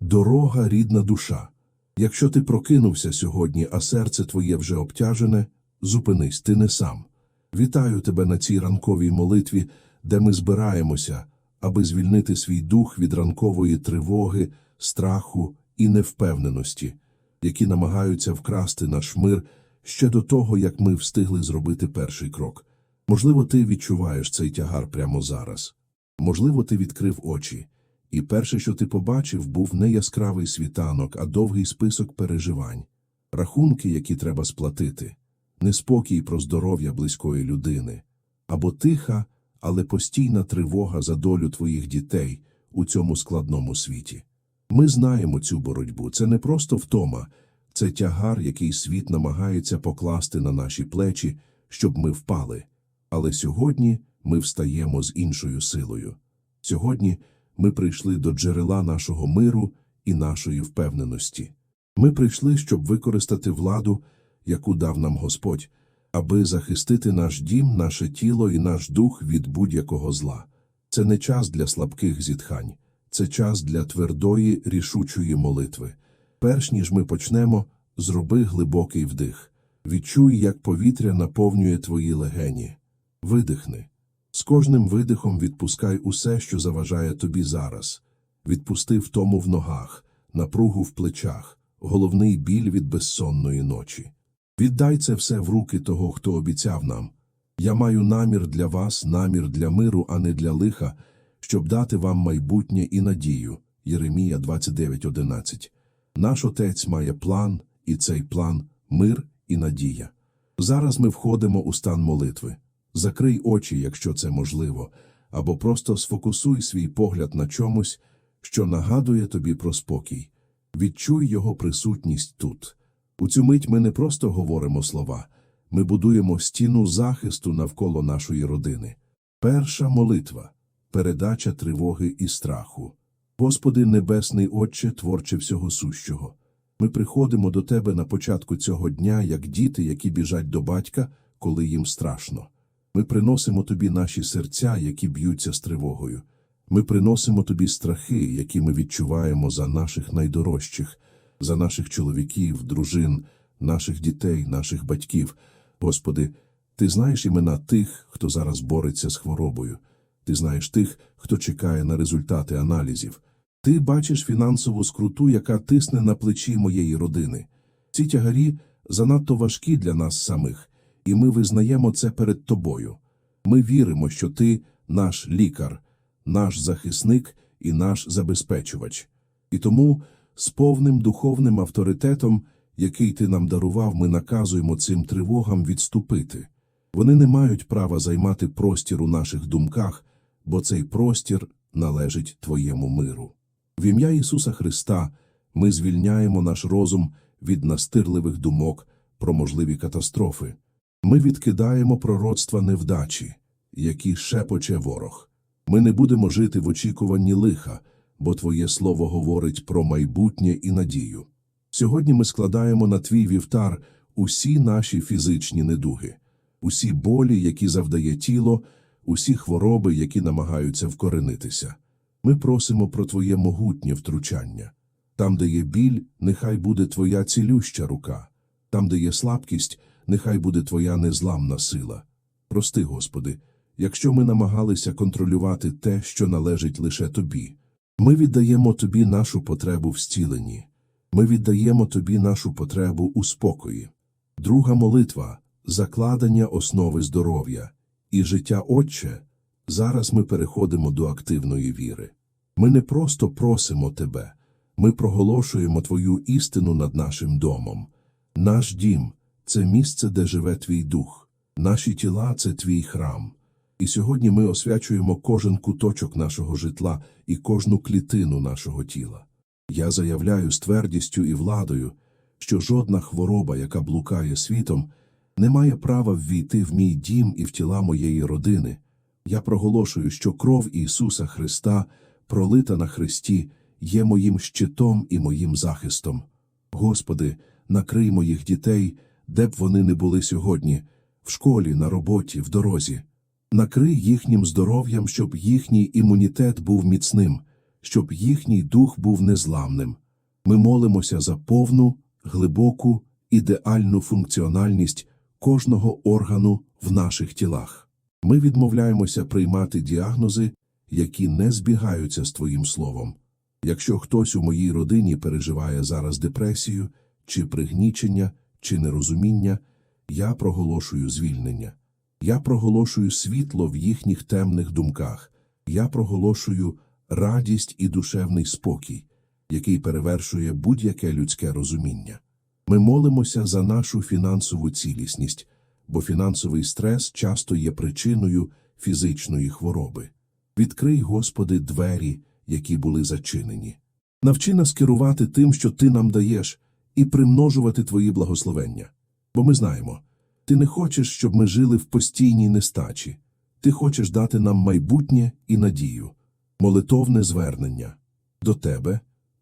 Дорога, рідна душа. Якщо ти прокинувся сьогодні, а серце твоє вже обтяжене, зупинись, ти не сам. Вітаю тебе на цій ранковій молитві, де ми збираємося, аби звільнити свій дух від ранкової тривоги, страху і невпевненості, які намагаються вкрасти наш мир ще до того, як ми встигли зробити перший крок. Можливо, ти відчуваєш цей тягар прямо зараз. Можливо, ти відкрив очі, і перше, що ти побачив, був не яскравий світанок, а довгий список переживань, рахунки, які треба сплатити, неспокій про здоров'я близької людини, або тиха, але постійна тривога за долю твоїх дітей у цьому складному світі. Ми знаємо цю боротьбу. Це не просто втома, це тягар, який світ намагається покласти на наші плечі, щоб ми впали. Але сьогодні ми встаємо з іншою силою. Сьогодні ми прийшли до джерела нашого миру і нашої впевненості. Ми прийшли, щоб використати владу, яку дав нам Господь, аби захистити наш дім, наше тіло і наш дух від будь-якого зла. Це не час для слабких зітхань, це час для твердої, рішучої молитви. Перш ніж ми почнемо, зроби глибокий вдих. Відчуй, як повітря наповнює твої легені. Видихни. З кожним видихом відпускай усе, що заважає тобі зараз. Відпусти втому в ногах, напругу в плечах, головний біль від безсонної ночі. Віддай це все в руки того, хто обіцяв нам. Я маю намір для вас, намір для миру, а не для лиха, щоб дати вам майбутнє і надію. Єремія 29.11. Наш Отець має план, і цей план – мир і надія. Зараз ми входимо у стан молитви. Закрий очі, якщо це можливо, або просто сфокусуй свій погляд на чомусь, що нагадує тобі про спокій. Відчуй його присутність тут. У цю мить ми не просто говоримо слова, ми будуємо стіну захисту навколо нашої родини. Перша молитва – передача тривоги і страху. Господи Небесний Отче, творче всього сущого. Ми приходимо до Тебе на початку цього дня, як діти, які біжать до батька, коли їм страшно. Ми приносимо Тобі наші серця, які б'ються з тривогою. Ми приносимо Тобі страхи, які ми відчуваємо за наших найдорожчих, за наших чоловіків, дружин, наших дітей, наших батьків. Господи, Ти знаєш імена тих, хто зараз бореться з хворобою. Ти знаєш тих, хто чекає на результати аналізів. Ти бачиш фінансову скруту, яка тисне на плечі моєї родини. Ці тягарі занадто важкі для нас самих, і ми визнаємо це перед тобою. Ми віримо, що ти наш лікар, наш захисник і наш забезпечувач. І тому з повним духовним авторитетом, який ти нам дарував, ми наказуємо цим тривогам відступити. Вони не мають права займати простір у наших думках, бо цей простір належить твоєму миру. В ім'я Ісуса Христа ми звільняємо наш розум від настирливих думок про можливі катастрофи. Ми відкидаємо пророцтва невдачі, які шепоче ворог. Ми не будемо жити в очікуванні лиха, бо Твоє Слово говорить про майбутнє і надію. Сьогодні ми складаємо на твій вівтар усі наші фізичні недуги, усі болі, які завдає тіло, усі хвороби, які намагаються вкоренитися. Ми просимо про Твоє могутнє втручання. Там, де є біль, нехай буде Твоя цілюща рука. Там, де є слабкість, нехай буде Твоя незламна сила. Прости, Господи, якщо ми намагалися контролювати те, що належить лише Тобі. Ми віддаємо Тобі нашу потребу в зціленні. Ми віддаємо Тобі нашу потребу у спокої. Друга молитва – закладення основи здоров'я. І життя Отче, зараз ми переходимо до активної віри. Ми не просто просимо Тебе, ми проголошуємо Твою істину над нашим домом. Наш дім – це місце, де живе Твій дух. Наші тіла – це Твій храм. І сьогодні ми освячуємо кожен куточок нашого житла і кожну клітину нашого тіла. Я заявляю з твердістю і владою, що жодна хвороба, яка блукає світом, не має права ввійти в мій дім і в тіла моєї родини. Я проголошую, що кров Ісуса Христа, пролита на Христі, є моїм щитом і моїм захистом. Господи, накрий моїх дітей, де б вони не були сьогодні, в школі, на роботі, в дорозі. Накрий їхнім здоров'ям, щоб їхній імунітет був міцним, щоб їхній дух був незламним. Ми молимося за повну, глибоку, ідеальну функціональність кожного органу в наших тілах. Ми відмовляємося приймати діагнози, які не збігаються з Твоїм словом. Якщо хтось у моїй родині переживає зараз депресію, чи пригнічення, чи нерозуміння, я проголошую звільнення. Я проголошую світло в їхніх темних думках. Я проголошую радість і душевний спокій, який перевершує будь-яке людське розуміння. Ми молимося за нашу фінансову цілісність, бо фінансовий стрес часто є причиною фізичної хвороби. Відкрий, Господи, двері, які були зачинені. Навчи нас керувати тим, що Ти нам даєш, і примножувати Твої благословення. Бо ми знаємо, Ти не хочеш, щоб ми жили в постійній нестачі. Ти хочеш дати нам майбутнє і надію, молитовне звернення. До Тебе,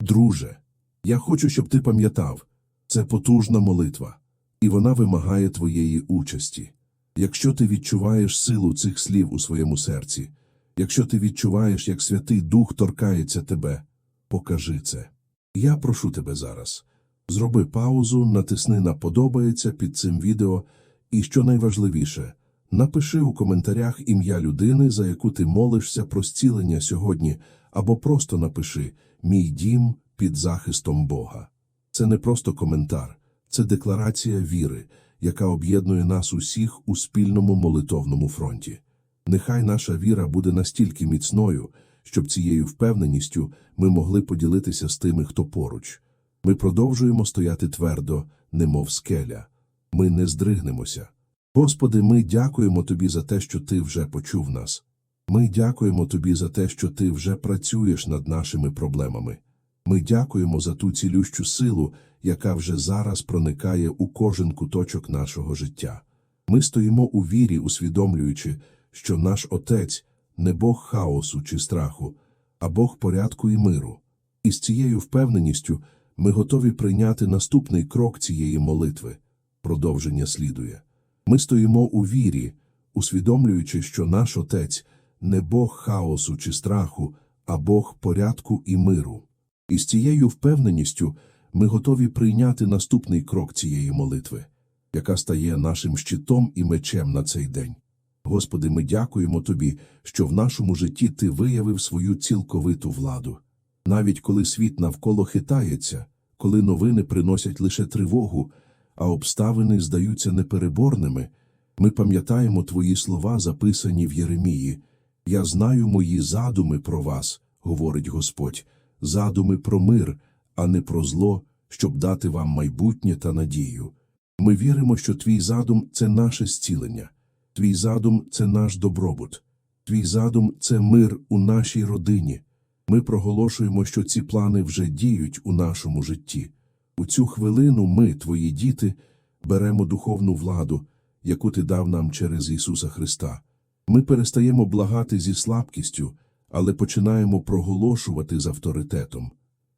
друже, я хочу, щоб ти пам'ятав, це потужна молитва, і вона вимагає твоєї участі. Якщо ти відчуваєш силу цих слів у своєму серці, якщо ти відчуваєш, як Святий Дух торкається тебе, покажи це. Я прошу тебе зараз. Зроби паузу, натисни на «Подобається» під цим відео, і, що найважливіше, напиши у коментарях ім'я людини, за яку ти молишся про зцілення сьогодні, або просто напиши «Мій дім під захистом Бога». Це не просто коментар, це декларація віри, яка об'єднує нас усіх у спільному молитовному фронті. Нехай наша віра буде настільки міцною, щоб цією впевненістю ми могли поділитися з тими, хто поруч. Ми продовжуємо стояти твердо, немов скеля. Ми не здригнемося. Господи, ми дякуємо Тобі за те, що Ти вже почув нас. Ми дякуємо Тобі за те, що Ти вже працюєш над нашими проблемами. Ми дякуємо за ту цілющу силу, яка вже зараз проникає у кожен куточок нашого життя. Ми стоїмо у вірі, усвідомлюючи, що наш Отець не Бог хаосу чи страху, а Бог порядку і миру. І з цією впевненістю ми готові прийняти наступний крок цієї молитви. Продовження слідує. Ми стоїмо у вірі, усвідомлюючи, що наш Отець не Бог хаосу чи страху, а Бог порядку і миру. І з цією впевненістю ми готові прийняти наступний крок цієї молитви, яка стає нашим щитом і мечем на цей день. Господи, ми дякуємо Тобі, що в нашому житті Ти виявив свою цілковиту владу. Навіть коли світ навколо хитається, коли новини приносять лише тривогу, а обставини здаються непереборними, ми пам'ятаємо Твої слова, записані в Єремії. Я знаю мої задуми про вас, говорить Господь, задуми про мир, а не про зло, щоб дати вам майбутнє та надію. Ми віримо, що твій задум це наше зцілення, твій задум це наш добробут, твій задум це мир у нашій родині. Ми проголошуємо, що ці плани вже діють у нашому житті. У цю хвилину ми, твої діти, беремо духовну владу, яку ти дав нам через Ісуса Христа. Ми перестаємо благати зі слабкістю, але починаємо проголошувати з авторитетом.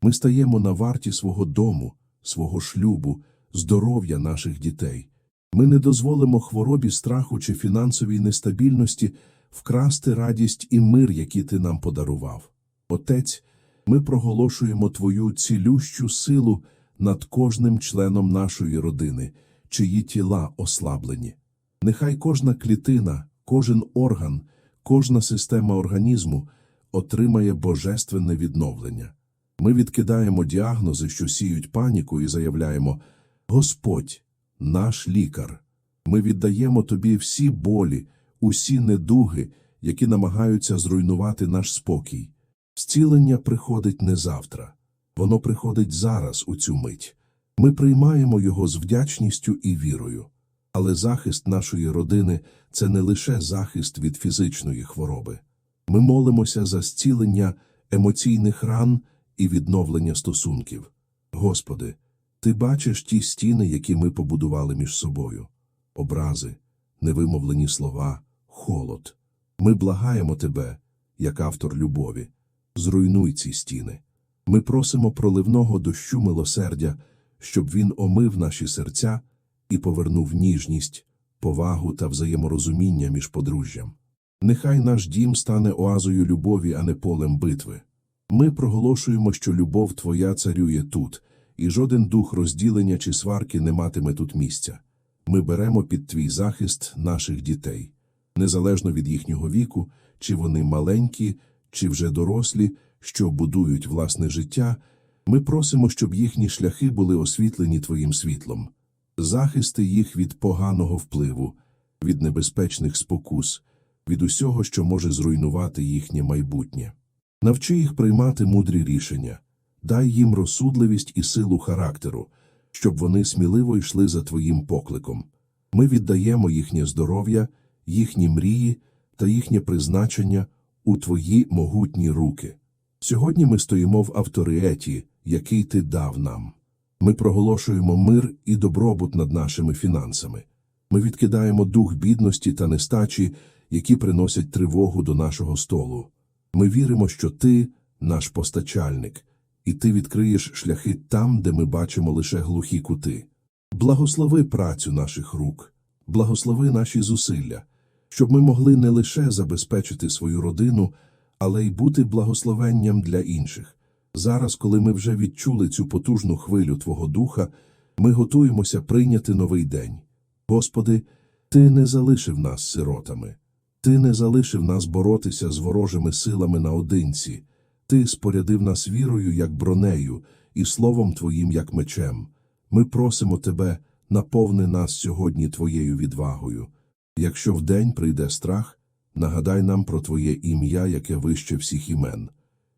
Ми стаємо на варті свого дому, свого шлюбу, здоров'я наших дітей. Ми не дозволимо хворобі, страху чи фінансовій нестабільності вкрасти радість і мир, які ти нам подарував. Отець, ми проголошуємо Твою цілющу силу над кожним членом нашої родини, чиї тіла ослаблені. Нехай кожна клітина, кожен орган, кожна система організму отримає божественне відновлення. Ми відкидаємо діагнози, що сіють паніку, і заявляємо Господь, наш лікар. Ми віддаємо Тобі всі болі, усі недуги, які намагаються зруйнувати наш спокій. Зцілення приходить не завтра, воно приходить зараз у цю мить. Ми приймаємо його з вдячністю і вірою. Але захист нашої родини це не лише захист від фізичної хвороби. Ми молимося за зцілення емоційних ран і відновлення стосунків. Господи, Ти бачиш ті стіни, які ми побудували між собою, образи, невимовлені слова, холод. Ми благаємо Тебе, як автор любові. Зруйнуй ці стіни. Ми просимо проливного дощу милосердя, щоб він омив наші серця і повернув ніжність, повагу та взаєморозуміння між подружжям. Нехай наш дім стане оазою любові, а не полем битви. Ми проголошуємо, що любов Твоя царює тут, і жоден дух розділення чи сварки не матиме тут місця. Ми беремо під Твій захист наших дітей, незалежно від їхнього віку, чи вони маленькі, чи вже дорослі, що будують власне життя, ми просимо, щоб їхні шляхи були освітлені Твоїм світлом, захисти їх від поганого впливу, від небезпечних спокус, від усього, що може зруйнувати їхнє майбутнє. Навчи їх приймати мудрі рішення, дай їм розсудливість і силу характеру, щоб вони сміливо йшли за Твоїм покликом. Ми віддаємо їхнє здоров'я, їхні мрії та їхнє призначення у Твої могутні руки. Сьогодні ми стоїмо в авторіеті, який Ти дав нам. Ми проголошуємо мир і добробут над нашими фінансами. Ми відкидаємо дух бідності та нестачі, які приносять тривогу до нашого столу. Ми віримо, що Ти наш постачальник, і Ти відкриєш шляхи там, де ми бачимо лише глухі кути. Благослови працю наших рук, благослови наші зусилля, щоб ми могли не лише забезпечити свою родину, але й бути благословенням для інших. Зараз, коли ми вже відчули цю потужну хвилю Твого Духа, ми готуємося прийняти новий день. Господи, Ти не залишив нас сиротами. Ти не залишив нас боротися з ворожими силами наодинці. Ти спорядив нас вірою, як бронею, і словом Твоїм, як мечем. Ми просимо Тебе, наповни нас сьогодні Твоєю відвагою. Якщо вдень прийде страх, нагадай нам про Твоє ім'я, яке вище всіх імен.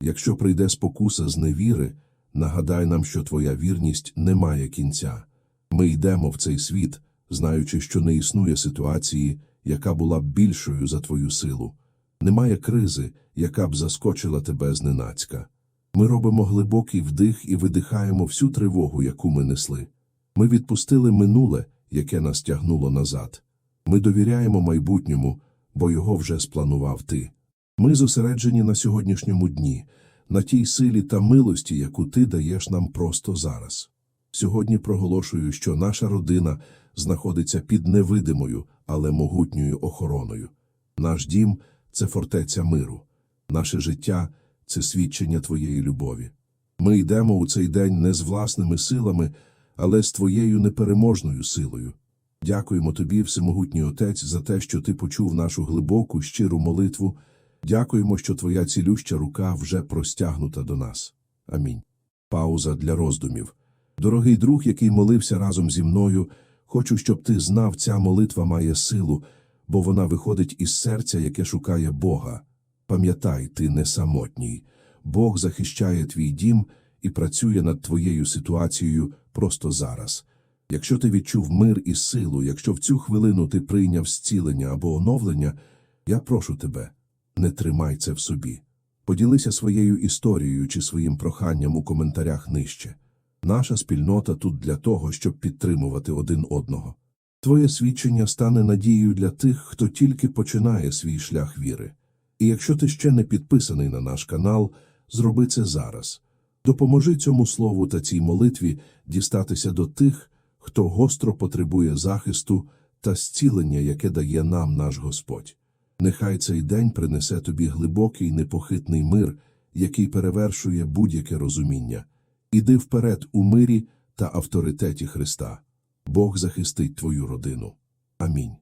Якщо прийде спокуса з невіри, нагадай нам, що Твоя вірність не має кінця. Ми йдемо в цей світ, знаючи, що не існує ситуації, яка була б більшою за Твою силу. Немає кризи, яка б заскочила тебе зненацька. Ми робимо глибокий вдих і видихаємо всю тривогу, яку ми несли. Ми відпустили минуле, яке нас тягнуло назад. Ми довіряємо майбутньому, бо його вже спланував ти. Ми зосереджені на сьогоднішньому дні, на тій силі та милості, яку ти даєш нам просто зараз. Сьогодні проголошую, що наша родина знаходиться під невидимою, але могутньою охороною. Наш дім це фортеця миру, наше життя це свідчення Твоєї любові. Ми йдемо у цей день не з власними силами, але з Твоєю непереможною силою. Дякуємо Тобі, Всемогутній Отець, за те, що Ти почув нашу глибоку, щиру молитву. Дякуємо, що Твоя цілюща рука вже простягнута до нас. Амінь. Пауза для роздумів. Дорогий друг, який молився разом зі мною, хочу, щоб ти знав, ця молитва має силу, бо вона виходить із серця, яке шукає Бога. Пам'ятай, ти не самотній. Бог захищає твій дім і працює над твоєю ситуацією просто зараз. Якщо ти відчув мир і силу, якщо в цю хвилину ти прийняв зцілення або оновлення, я прошу тебе, не тримай це в собі. Поділися своєю історією чи своїм проханням у коментарях нижче. Наша спільнота тут для того, щоб підтримувати один одного. Твоє свідчення стане надією для тих, хто тільки починає свій шлях віри. І якщо ти ще не підписаний на наш канал, зроби це зараз. Допоможи цьому слову та цій молитві дістатися до тих, хто гостро потребує захисту та зцілення, яке дає нам наш Господь. Нехай цей день принесе тобі глибокий непохитний мир, який перевершує будь-яке розуміння. Іди вперед у мирі та авторитеті Христа. Бог захистить твою родину. Амінь.